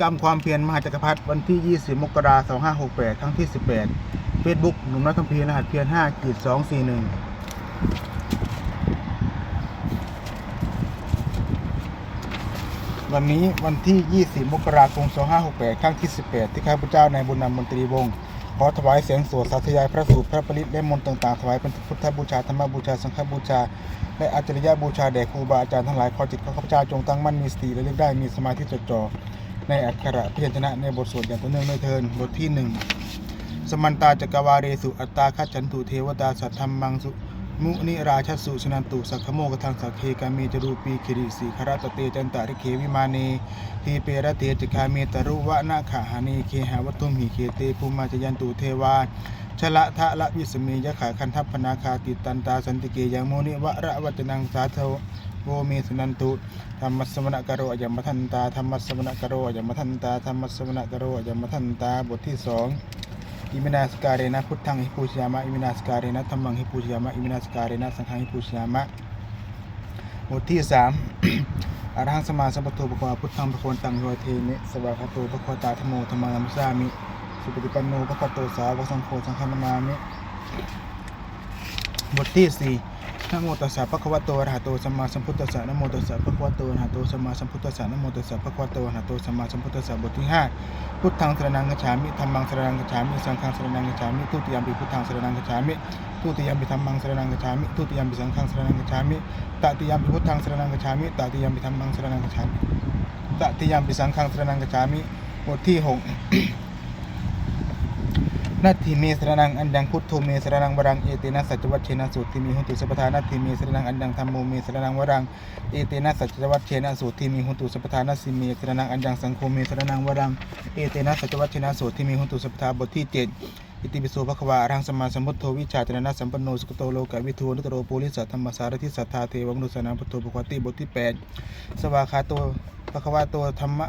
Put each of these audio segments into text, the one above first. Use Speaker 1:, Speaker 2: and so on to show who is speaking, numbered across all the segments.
Speaker 1: กรรมความเพียรมหาจักรพรรดิวันที่ 20 มกราคม 2568 ครั้งที่ 18 Facebook หนุ่มน้อยคัมภีร์รหัสเพียร5กีด241 วันนี้วันที่ 20 มกราคม 2568 ครั้งที่ 18 ที่ข้าพเจ้านายบุญนำมนตรีวงศ์ขอถวายเสียงสวดสาธยายพระสูตรพระปริตและมนต์ต่างๆถวายเป็นพุทธบูชาธรรมบูชาสังฆบูชา และอาจริยบูชาแด่ครูบาอาจารย์ทั้งหลายขอจิตของข้าพเจ้าจงตั้งมั่นมีสติและเลือกได้มีสมาธิจดจ่อ ในอักขระพยัญชนะในบทสวดอย่างต่อเนื่องด้วยเทินบทที่หนึ่งสมันตาจักรวาเรสุอัตตาคัจฉันตุเทวตาสัทธัมมังสุมุนิราชสุชนันตุสักขโมกทังสักเคกามีจรูปีคิริสีคารตเตจันตาริเควิมาเนทีเปรเตจิกาเมตรุวะนาคหานีเคหาวัตุมหิเคเตภูมาจยันตุเทวาชละทะละวิสเมยะขาคันทัพพนาคาติตันตาสันติเกยังโมนิวะระวัจนังสาเทว โวเมสุนันตุธรรมสมณกโรอยมทันตาธรรมสมณกโรอยมทันตาธรรมสมณกโรอยมทันตาบทที่สองอิมินาสการเรนะพุทธังหิปูชยามะอิมินาสการเรนะธรรมังหิปูชยามะอิมินาสการเรนะสังฆังหิปูชยามะบทที่สามอรหังสมาสัมพุทโธปะควาพุทธังปะควรตังโยเทเมสวากขาโตปะควาตาธโมธรรมังนัมสสามิสุปฏิปันโนปะควาโตสาวกสังโฆสังฆนามามิบทที่สี่ นะโมตัสสะปะคะวะโตอะระหะโตสัมมาสัมพุทธัสสะนะโมตัสสะปะคะวะโตอะระหะโตสัมมาสัมพุทธัสสะนะโมตัสสะปะคะวะโตอะระหะโตสัมมาสัมพุทธัสสะบทที่ห้าพุทธังสรนังกัจฉามิธัมมังสรนังกัจฉามิสังฆังสรนังกัจฉามิทุติยมปิพุทธังสรนังกัจฉามิทุติยมปิธัมมังสรนังกัจฉามิทุติยมปิสังฆังสรนังกัจฉามิตติยมปิพุทธังสรนังกัจฉามิตติยมปิธัมมังสรนังกัจฉามิตติยมปิสังฆังสรนังกัจฉามิบทที่หก นาทีเมสรนังอันยังพุทโธเมสรนังวรังเอเตนะสัจวัชเชนะสูตรที่มีหุนตุสัพพทานาทีเมสรนังอันยังธรรมโมเมสรนังวรังเอเตนะสัจวัชเชนะสูตรที่มีหุนตุสัพพทานาสิเมสรนังอันยังสังโฆเมสรนังวรังเอเตนะสัจวัชเชนะสูตรที่มีหุนตุสัพพทาบทที่เจ็ดอิติปิโสภควาอรังสมมาสัมพุทโธวิชาจรณะสัมปันโนสุโตโลกวิทูนุตโรปุริสัทธรรมสารทิสัทธาเทวมนุสนาพุทโธปกติบทที่แปดสวาคาโตภควาโตธรรมะ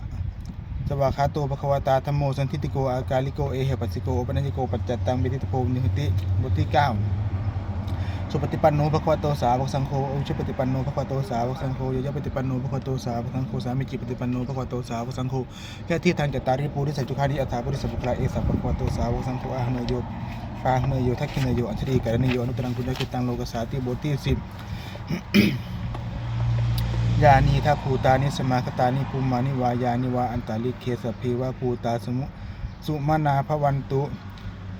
Speaker 1: วากขาโตภควตาธรรมโมสันทิติโกอากาลิโกเอเหปัสสิโกปนัญญิโกปัจจัตตังเบติตโพนิหติบทที่เก้าสุปฏิปันโนภควโตสาวกสังโฆอุชุปฏิปันโนภควโตสาวกสังโฆยยปฏิปันโนภควโตสาวกสังโฆสามิจิปฏิปันโนภควโตสาวกสังโฆแค่ที่ทางจัตตาริปูริสัจจุคานิอัฏฐาปุริสัพพุคลาเอสัพภควโตสาวกสังโฆอาหเนยโยปาหเนยโยทักขิเนยโยอัญชลีกรณีโยอนุตรังคุณกิตังโลกสาติบทที่สิบ ยานีทัพภูตานิสมาคตานิภูมานิวายานิวาอันตาลิเคสเพวะภูตาสมุสุมานาภวันตุ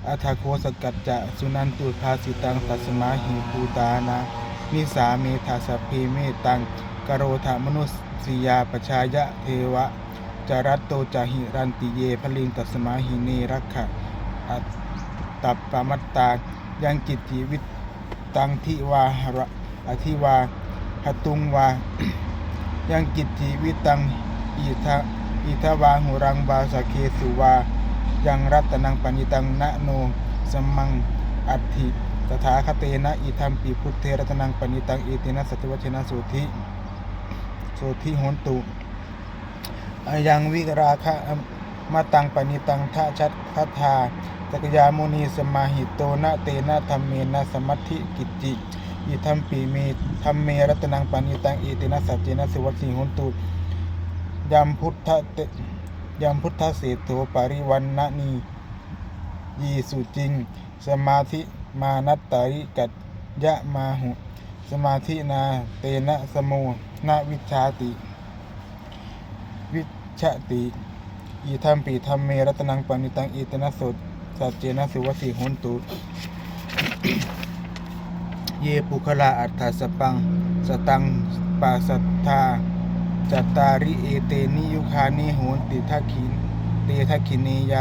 Speaker 1: อัทาโคสกัจจะสุนันตุภาสิตังตัสมาหิภูตานานิสาเมธาสพเพเมตังกโรธามนุสยาปชายะเทวะจารัตโตจาหิรันติเยพลิงตัสมาหิเนรักขะอัตตัปปะมัตตายังจิตจิวิตตังทิวาหระอธิวาหตุงวา ยังกิจจีวิตังอีทะอีทวาหุรังบาสะเคสุวา ยังรัตนังปณิตังนะโนสมังอัติตถาคเตนะอีทัมปีพุทเทรัตนังปณิตังเอเตนะสัตวชนะสุธิโสธิโหนตุยังวิราคะมาตังปณิตังทะชัดพัทธาจักยามุนีสมาหิโตนะเตนะธรรมเมนะสมัติกิจจิ อิทัมปีเมธรรมเมรัตนังปานิตังเอตินัสสัจเจนะสิวัตสีหุนตุยัมพุทธเตยัมพุทธเสโถปริวันนะนียีสุจริง สมาธิมานัตตาริกัจยะมาหุ สมาธินาเตนะสโมนาวิชาติ วิชติอีทัมปีธรรมเมรัตนังปานิตังเอตินัสสดสัจเจนะสิวัตสีหุนตุ เยปุคลาอัฏฐสปัง สตังปาสัทธาจัตตาริเอเตนิยุคานิโหนติทักขินเตทักขิเนยา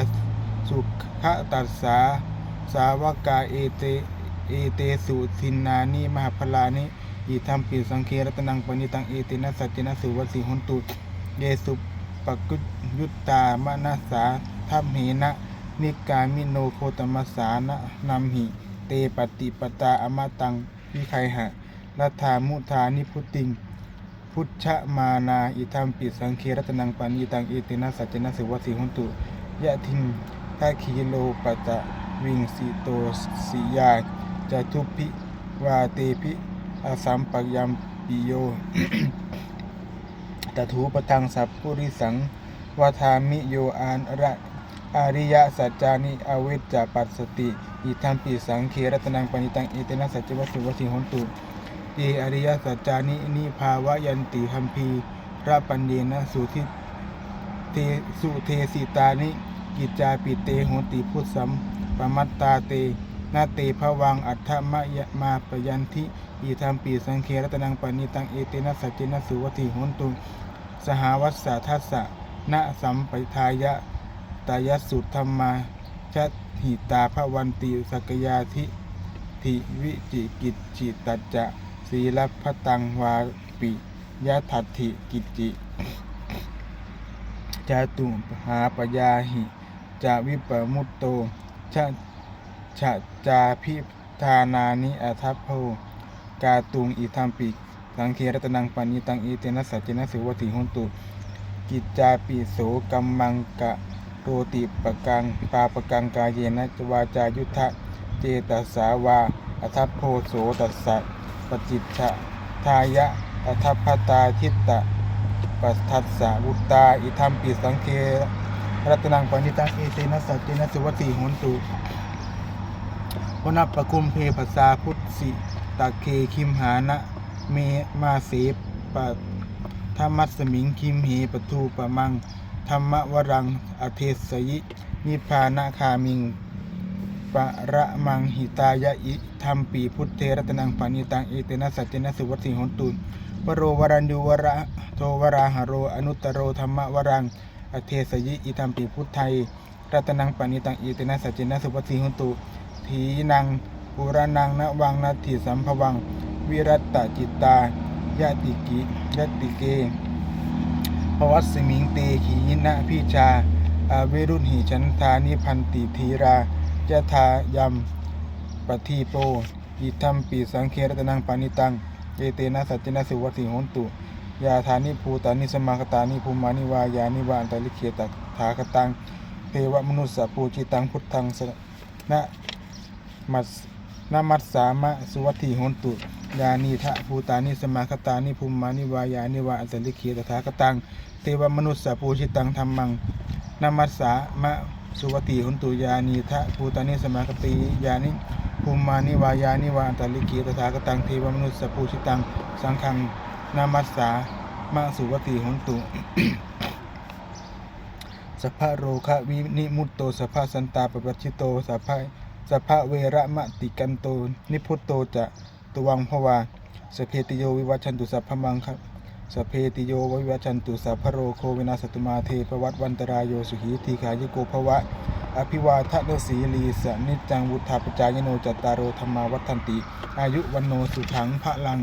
Speaker 1: สุขตัสสา สาวกาเอเตเอเตสุทินนานิมหาพลานิอิทัมปิสังเครตนังปณิตังเอเตนะสัจเจนะสุวัสสิหุนตุเยสุปกุยุตตามนัสสาทัมเหนะ นิกามิโนโคตมัสสานะนัมหิ เตปฏิปตาอมตัง วิไคหะรัฐามุทานิพุติง พุทธมานาอิทัมปิสังเครัตนังปานีตังเอตินะสัจจนะสิวสิหุนตุยะทิงทาคีโลปตะวิงสิโตสิยาจะทุพิวาเตพิอาสัมปยัมปิโยตถูปตังสัพพุริสังวทามิโยอานระอาริยสัจจานิอเวจจปัสสติ อิทัมปิสังเครัตนังปณิตังเอเตนะสัจจวัสุวสิหนตุเยอริยสัจจานินิภาวะยันติคัมภีระปัญเยนะสุทิเทสุเทสิตานิกิจจาปิเตโหติพุทธัมปมัตตาเตนาเตภวังอัฏฐมะยมาปยันทิอิทัมปิสังเครัตนังปณิตังเอเตนะสัจจนะสุวสิหนตุสหวัสสะทัสสะณสัมปทายะตายสุธรรมาช หิตาภวันติสกยาธิทิวิจิกิจจิตัจจะศีลพตังวาปิยะทัตถิกิจจิจาตุหาปยาหิจาวิปมุตโตชะชะจาพิธานานิอัทัพโพกาตุงอิทัมปิสังเครัตนังปานิตังเอเตนะสัจเจนะสุวติหนตุ กิจจาปิโสกัมมังกะ โรติปะกังปาปะกังกายเยนะจวาจายุทธะเจตสาวาอัทัพโพโสตัสสะปจิตชะทายะอัทัพพตาทิตตะปัสทัสสะวุตตาอิทัมปิสังเครัตนังปานิตังเอเตนะสัจเจนะสุวติหนตุวนัปปะคุมเพภาษาพุทธิตะเคคิมหานะเมมาเสปะธรรมัสมิงคิมเหปทูปะมัง ธรรมวรัง อเทสยินิพานะคามิงปะระมังหิตายะอิธรรมปีพุทเทรัตนังปานิตังเอเตนะสัจเจนะสุวัติหนตุนวโรวรัญญูวระโทวราหโร อนุตตโรธรรมวรัง อเทสยิอิธรรมปีพุทไทยรัตนังปานิตังเอเตนะสัจเจนะสุวัติหนตุทีนังปุรนังนวังนาทิสัมภวัง วิรัตตจิตตายะติกิยะติเก ภวัสมิงเตขียินะพิชาอาเวรุณหิฉันทานิพันติธีรายะทายมปทีโปอิทัมปีสังเครตนังปานิตัง เอเตนะสัจจนะสุวัติโหนตุ ยาธานิภูตานิสมาคตานิภูมานิวายานิวานตลิเขตถาคตัง เทวมนุสสะปูจิตังพุทธังสนะมัสนามัสสามะสุวัตถิโหนตุ ยานีทะภูตานิสมาคตานิภูมิมานิวายานิวาอันตลิเคีตถาคตัง เทวมนุสสปูชิตังธรรมังนามัสสามะสุวัตถิโหนตุยานีทะภูตานิสมาคติยานิภูมิมานิวายานิวาอันตลิเคีตถาคตังเทวมนุสสปูชิตัง สังฆังนามัสสามะสุวัตถิโหนตุสัพพะโรคะวินิมุตโตสัพพะสันตาปปัชชิโตสัพพะสัพพะเวระมะติกันโตนิพุตโตจะ ตวังภวาสเพติโยวิวัชชันตุสัพพมังคะสเพติโยวิวัชชันตุสัพพโรโควินาสตุมาเทปวัตวันตรายโยสุขีทีขายโกภวะ อภิวาทเนสีลีสนิจังวุฒาปจายโนจัตตารโอธรรมาวัฏันติ อายุวันโนสุขังพระลัง